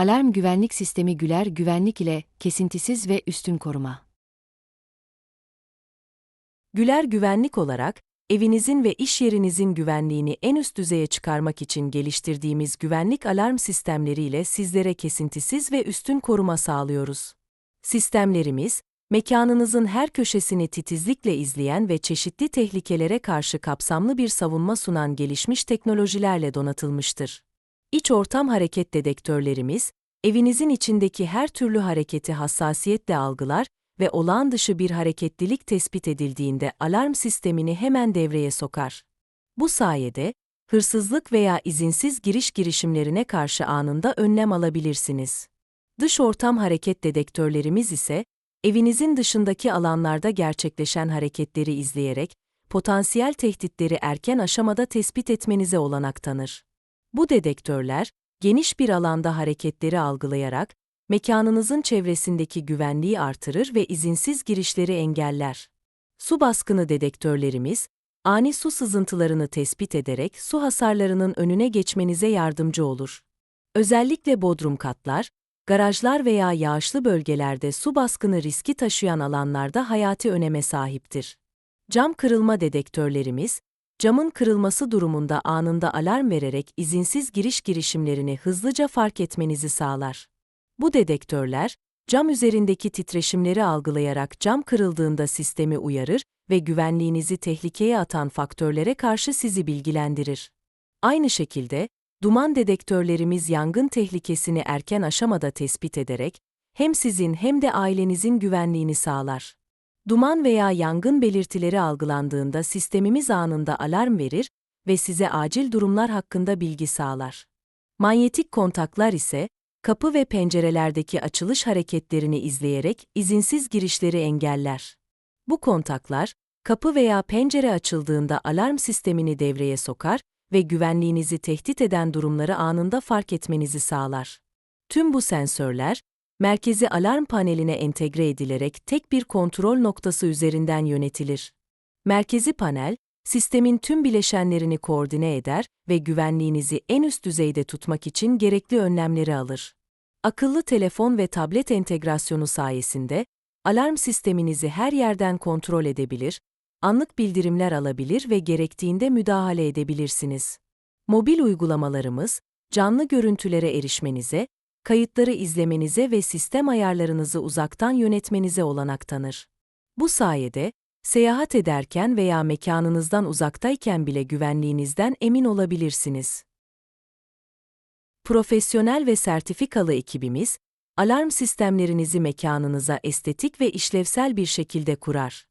Alarm güvenlik sistemi Güler güvenlik ile kesintisiz ve üstün koruma. Güler Güvenlik olarak, evinizin ve iş yerinizin güvenliğini en üst düzeye çıkarmak için geliştirdiğimiz güvenlik alarm sistemleriyle sizlere kesintisiz ve üstün koruma sağlıyoruz. Sistemlerimiz, mekanınızın her köşesini titizlikle izleyen ve çeşitli tehlikelere karşı kapsamlı bir savunma sunan gelişmiş teknolojilerle donatılmıştır. İç ortam hareket dedektörlerimiz, evinizin içindeki her türlü hareketi hassasiyetle algılar ve olağan dışı bir hareketlilik tespit edildiğinde alarm sistemini hemen devreye sokar. Bu sayede, hırsızlık veya izinsiz giriş girişimlerine karşı anında önlem alabilirsiniz. Dış ortam hareket dedektörlerimiz ise, evinizin dışındaki alanlarda gerçekleşen hareketleri izleyerek, potansiyel tehditleri erken aşamada tespit etmenize olanak tanır. Bu dedektörler, geniş bir alanda hareketleri algılayarak, mekanınızın çevresindeki güvenliği artırır ve izinsiz girişleri engeller. Su baskını dedektörlerimiz, ani su sızıntılarını tespit ederek su hasarlarının önüne geçmenize yardımcı olur. Özellikle bodrum katlar, garajlar veya yağışlı bölgelerde su baskını riski taşıyan alanlarda hayati öneme sahiptir. Cam kırılma dedektörlerimiz, camın kırılması durumunda anında alarm vererek izinsiz giriş girişimlerini hızlıca fark etmenizi sağlar. Bu dedektörler, cam üzerindeki titreşimleri algılayarak cam kırıldığında sistemi uyarır ve güvenliğinizi tehlikeye atan faktörlere karşı sizi bilgilendirir. Aynı şekilde, duman dedektörlerimiz yangın tehlikesini erken aşamada tespit ederek, hem sizin hem de ailenizin güvenliğini sağlar. Duman veya yangın belirtileri algılandığında sistemimiz anında alarm verir ve size acil durumlar hakkında bilgi sağlar. Manyetik kontaklar ise, kapı ve pencerelerdeki açılış hareketlerini izleyerek izinsiz girişleri engeller. Bu kontaklar, kapı veya pencere açıldığında alarm sistemini devreye sokar ve güvenliğinizi tehdit eden durumları anında fark etmenizi sağlar. Tüm bu sensörler, merkezi alarm paneline entegre edilerek tek bir kontrol noktası üzerinden yönetilir. Merkezi panel, sistemin tüm bileşenlerini koordine eder ve güvenliğinizi en üst düzeyde tutmak için gerekli önlemleri alır. Akıllı telefon ve tablet entegrasyonu sayesinde, alarm sisteminizi her yerden kontrol edebilir, anlık bildirimler alabilir ve gerektiğinde müdahale edebilirsiniz. Mobil uygulamalarımız, canlı görüntülere erişmenize, kayıtları izlemenize ve sistem ayarlarınızı uzaktan yönetmenize olanak tanır. Bu sayede, seyahat ederken veya mekanınızdan uzaktayken bile güvenliğinizden emin olabilirsiniz. Profesyonel ve sertifikalı ekibimiz, alarm sistemlerinizi mekanınıza estetik ve işlevsel bir şekilde kurar.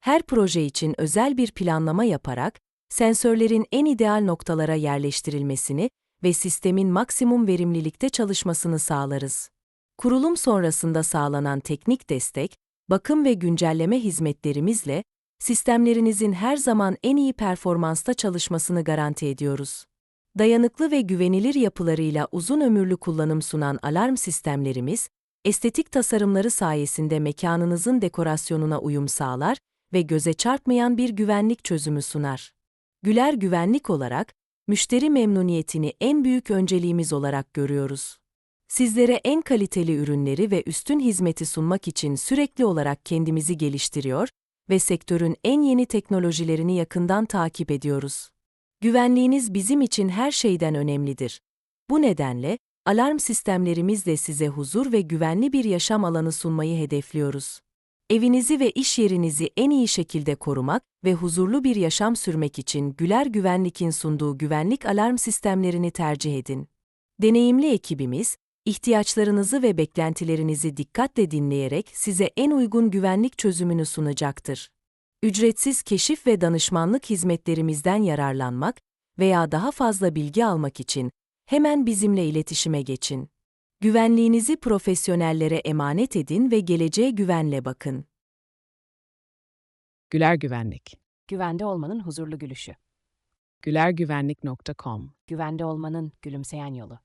Her proje için özel bir planlama yaparak, sensörlerin en ideal noktalara yerleştirilmesini ve sistemin maksimum verimlilikte çalışmasını sağlarız. Kurulum sonrasında sağlanan teknik destek, bakım ve güncelleme hizmetlerimizle, sistemlerinizin her zaman en iyi performansta çalışmasını garanti ediyoruz. Dayanıklı ve güvenilir yapılarıyla uzun ömürlü kullanım sunan alarm sistemlerimiz, estetik tasarımları sayesinde mekanınızın dekorasyonuna uyum sağlar ve göze çarpmayan bir güvenlik çözümü sunar. Güler Güvenlik olarak, müşteri memnuniyetini en büyük önceliğimiz olarak görüyoruz. Sizlere en kaliteli ürünleri ve üstün hizmeti sunmak için sürekli olarak kendimizi geliştiriyor ve sektörün en yeni teknolojilerini yakından takip ediyoruz. Güvenliğiniz bizim için her şeyden önemlidir. Bu nedenle, alarm sistemlerimizle size huzur ve güvenli bir yaşam alanı sunmayı hedefliyoruz. Evinizi ve iş yerinizi en iyi şekilde korumak ve huzurlu bir yaşam sürmek için Güler Güvenlik'in sunduğu güvenlik alarm sistemlerini tercih edin. Deneyimli ekibimiz, ihtiyaçlarınızı ve beklentilerinizi dikkatle dinleyerek size en uygun güvenlik çözümünü sunacaktır. Ücretsiz keşif ve danışmanlık hizmetlerimizden yararlanmak veya daha fazla bilgi almak için hemen bizimle iletişime geçin. Güvenliğinizi profesyonellere emanet edin ve geleceğe güvenle bakın. Güler Güvenlik. Güvende olmanın huzurlu gülüşü. gülergüvenlik.com Güvende olmanın gülümseyen yolu.